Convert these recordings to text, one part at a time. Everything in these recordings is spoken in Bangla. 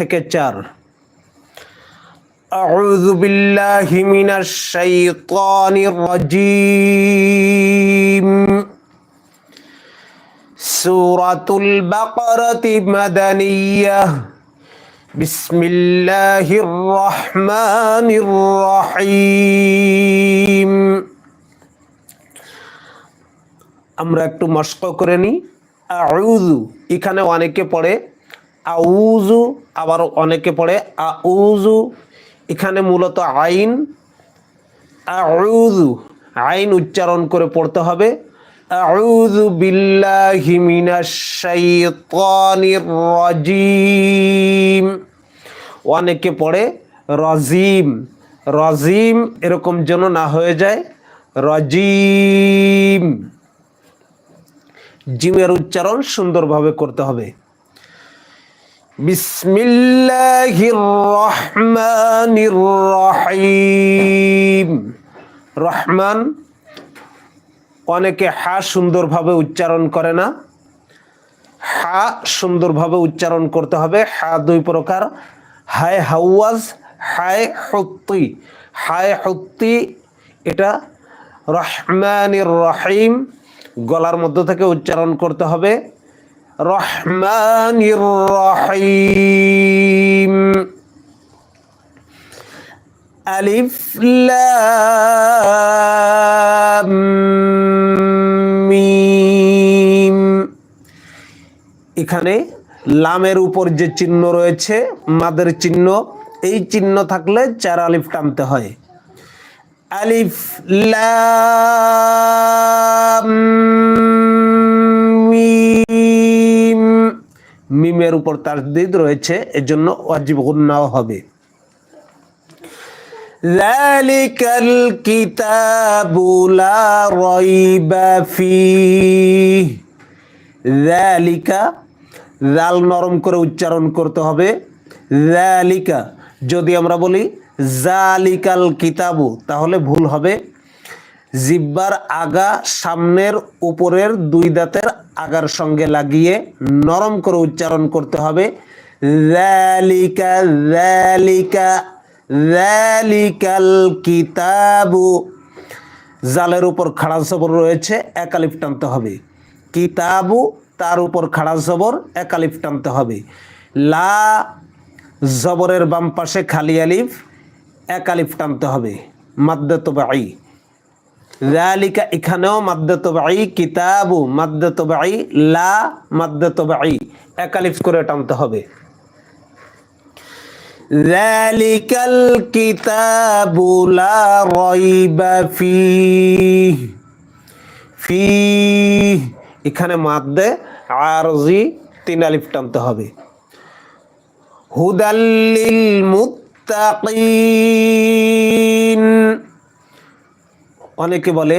থেকে চার أعوذ بالله من الشيطان الرجيم سورة البقرة مدنية بسم الله الرحمن الرحيم আমরা একটু মস্ক করে নিই আউজু এখানে অনেকে পড়ে আউজু আবার অনেকে পড়ে আউজু এখানে মূলত আইন আউজু আইন উচ্চারণ করে পড়তে হবে। আউযু বিল্লাহি মিনাশ শাইতানির রাজিম। অনেকে পড়ে রজিম রজিম এরকম যেন না হয়ে যায়, রজিম। জিমের উচ্চারণ সুন্দরভাবে করতে হবে। বিসমিল্লাহির রহমানির রহিম রহমান অনেকে হা সুন্দরভাবে উচ্চারণ করে না। হা সুন্দরভাবে উচ্চারণ করতে হবে। হা দুই প্রকার। হায় হাওয়াজ, হায় হত্তি। হায় হত্তি, এটা রহমানির রহিম গলার মধ্য থেকে উচ্চারণ করতে হবে। রহমানির রহিম। আলিফ লাম মিম। এখানে লামের উপর যে চিহ্ন রয়েছে, মাদের চিহ্ন, এই চিহ্ন থাকলে চার আলিফ টানতে হয়। আলিফ লাম মিমের উপর তাসদিদ রয়েছে এজন্য ওয়াজিব গুন্নাও হবে ذلك الكتاب لا ريب فيه ذلك জাল নরম করে উচ্চারণ করতে হবে জালিকা যদি আমরা বলি জালিকাল কিতাবু তাহলে ভুল হবে জিব্বার আগা সামনের উপরের দুই দাঁতের আগার সঙ্গে লাগিয়ে নরম করে উচ্চারণ করতে হবে। জালিকা জালিকা জালিকাল কিতাবু জালের উপর খাড়া সবর রয়েছে একালিফ টানতে হবে। কিতাবু তার উপর খাড়া জবর এক আলিফ টানতে হবে। লা জবরের বাম পাশে খালি আলিফ এক আলিফ টানতে হবে। মাদ্দে তোবাই জালিকা এখানেও মাদ্দতবাই কিতাবু মাদ্দতবাই লা মাদ্দতবাই একালিফ করে টানতে হবে। জালিকাল কিতাবু লা রাইবা ফি ফি এখানে মাদ্দে আরজি তিন আলিফ টানতে হবে। হুদাল্লিল মুত্তাকিন। অনেকে বলে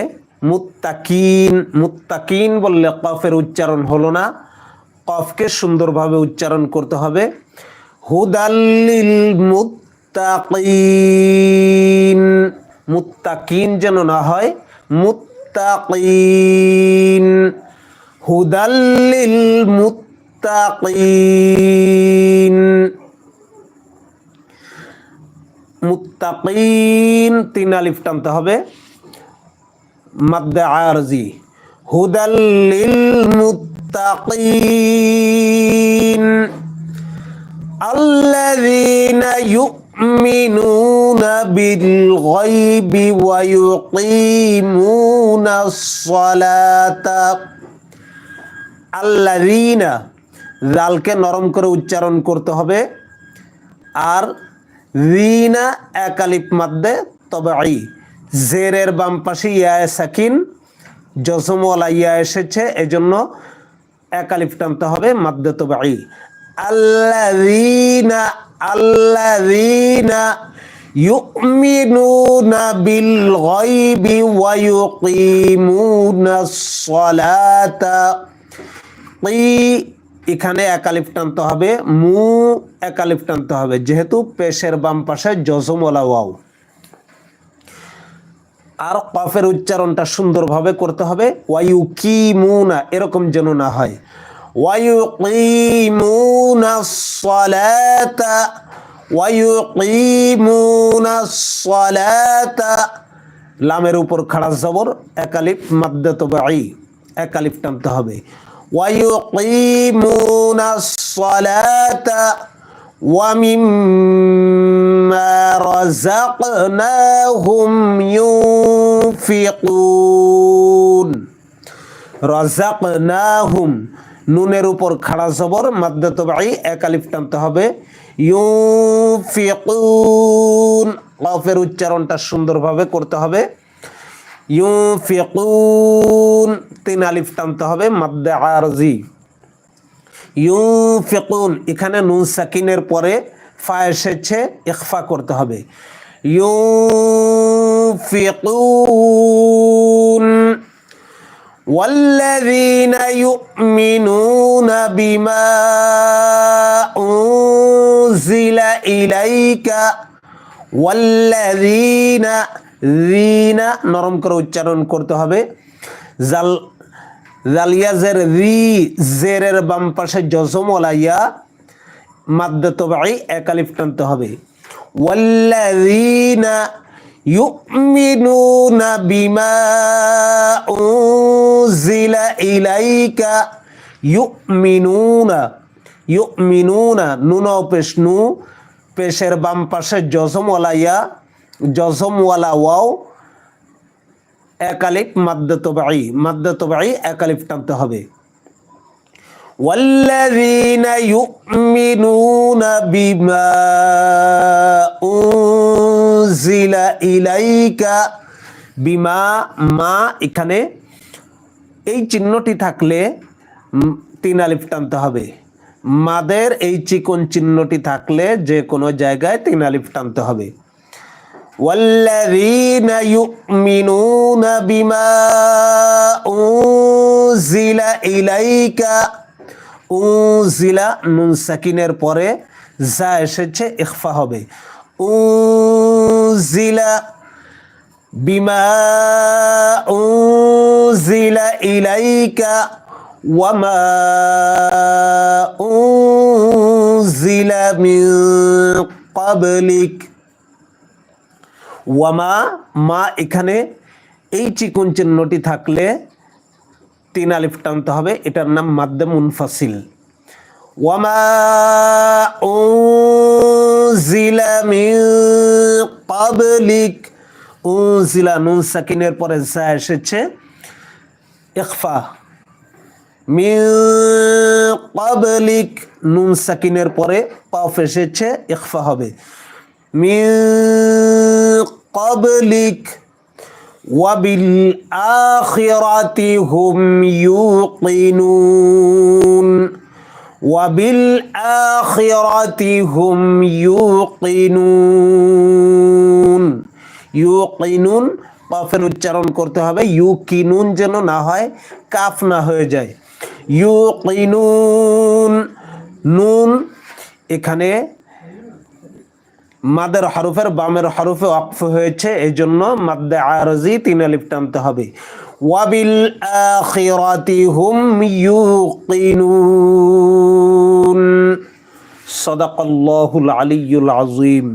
মুত্তাকিন মুত্তাকিন বললে কফের উচ্চারণ হলো না। কফকে সুন্দরভাবে উচ্চারণ করতে হবে। হুদাল্লিল মুত্তাকিন মুত্তাকিন যেন না হয়, মুত্তাকিন। হুদাল্লিল মুত্তাকিন মুত্তাকিন, তিন আলিফ টানতে হবে। মাদ্দে আরজি হুদাল্লিল মুত্তাকিন الذين يؤمنون بالغيب ويقيمون الصلاة আল্লাযীনা জালকে নরম করে উচ্চারণ করতে হবে আর রিনা একালিপ মাদ্দে তবে আই জেরের বাম পাশে ইয়ায় সাকিন জসমওয়ালা ইয়া এসেছে, এজন্য একালিফ টানতে হবে মাদ্যতবাই আল্লাযীনা আল্লাযীনা ইউমিনুনা বিল গায়বি ওয়া ইউকিমুনাস সালাতা কি এখানে একালিফ টানতে হবে, মু একালিফ টানতে হবে, যেহেতু পেশের বাম পাশে জজমলা ওয়াও। আর কফের উচ্চারণটা সুন্দরভাবে করতে হবে। ওয়াইউ কি মুনা এরকম যেন না হয়। ওয়ায়ু কিমুনা সলাতা। লামের উপর খাড়া জবর একালিপ মাদ্দে তবে আই একালিপ টানতে হবে। ওয়ায়ুকিমুনা সলাতা। ومما رزقناهم ينفقون রাজাকনাহুম নুনের উপর খাড়া জবর মাদ্দে তবাই একালিফ টানতে হবে ইউফিকুন কফের উচ্চারণটা সুন্দরভাবে করতে হবে ইউফিকুন তিন আলিফ টানতে হবে মাদ্দে আরজি ইউফিকুন এখানে নুন সাকিনের পরে ফা এসেছে ইখফা করতে হবে ইউফিকুন والذين يؤمنون بما أنزل إليك والذين ذين নরম করে উচ্চারণ করতে হবে জাল জালিয়াজের রি জেরের বাম পাশে জজম ওলাইয়া মাদ্দে তবাই একালিফ টানতে হবে والذين يؤمنون بما أنزل إليك يؤمنون يؤمنون নুন পেশ নু পেশের বাম পাশে জজমওয়ালা ইয়া জজমওয়ালা ওয়াও একালিফ মাদ্দে তবাই মাদ্দে তবাই একালিফ টানতে হবে والذين يؤمنون بما أنزل إليك বিমা মা এখানে এই চিহ্নটি থাকলে উম, তিন আলিফ টানতে হবে মাদের এই চিকন চিহ্নটি থাকলে যে কোনো জায়গায় তিন আলিফ টানতে হবে والذين يؤمنون بما أنزل إليك উজিলা নুন সাকিনের পরে যা এসেছে ইখফা হবে উজিলা বিমা উজিলা ইলাইকা ওয়ামা উজিলা মিন ক্বাবলিক ওয়ামা, মা এখানে এই চিকুন চিহ্নটি থাকলে তিন আলিফ টানতে হবে, এটার নাম মাদ্দে মুনফাসিল। ওয়ামা উনজিলা মিন ক্বাবলিক, উনজিলা নুন সাকিনের পরে যা এসেছে ইকফা মিন ক্বাবলিক নুন সাকিনের পরে কফ এসেছে, ইখফা হবে। মিন ক্বাবলিক وبالآخرة هم يوقنون وبالآخرة هم يوقنون ইউকিনুন কফের উচ্চারণ করতে হবে ইউকিনুন যেন না হয় কাফ না হয়ে যায় ইউকিনুন নুন এখানে মাদের হরফের বামের হরফে অক্ফ হয়েছে এই জন্য মাদ্দে আরজি তিন আলিফ টানতে হবে। ওয়াবিল আখিরাতি হুম ইউকিনুন। সদাকাল্লাহুল আলিয়্যুল আযীম।